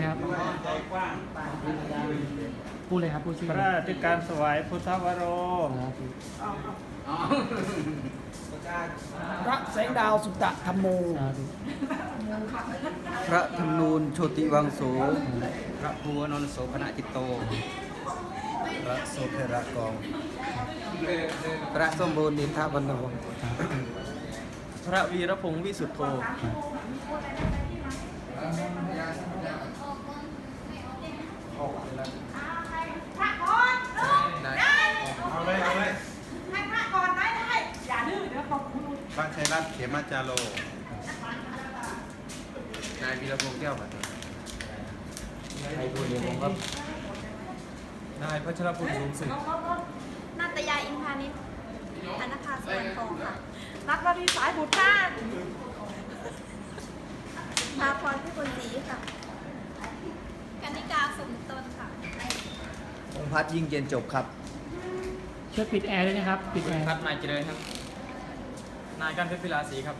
เลยครับพูดเลยครับพูดชื่อพระราชการสวายพุทธวโรพระแสงดาวสุตตะธรรมโมสาธุพระธรรมนูญโชติวังโส พระภูวนนท์โสพนจิตโต พระโสเพระกอง พระสมบูรณ์นินทาบันโนพระวีรพงศ์วิสุทธโธพระก่ อนได้เอาเลยเอาเลยให้พระก่อนได้ได้อย่าเดี๋ยวขอบคุณพระชัยรัตน์เขมาจาโรนายวีรพงษ์แก้วบัตรใครพูดเดี๋ยวผมครับ นายพัชรพลสูงสุดนาตยาอินพานิชธนาภาสวนทองค่ะ นักดนตรีสายบุตรบ้านพาพรพิบุญศรีค่ะกนิกาสมตนค่ะ อ งค์พัดยิ่งเย็นจบครับ ช่วยปิดแอร์ด้วยนะครับ ปิดแอร์ พัดนายเจริญครับ นายการเพชรพิลาสีครับ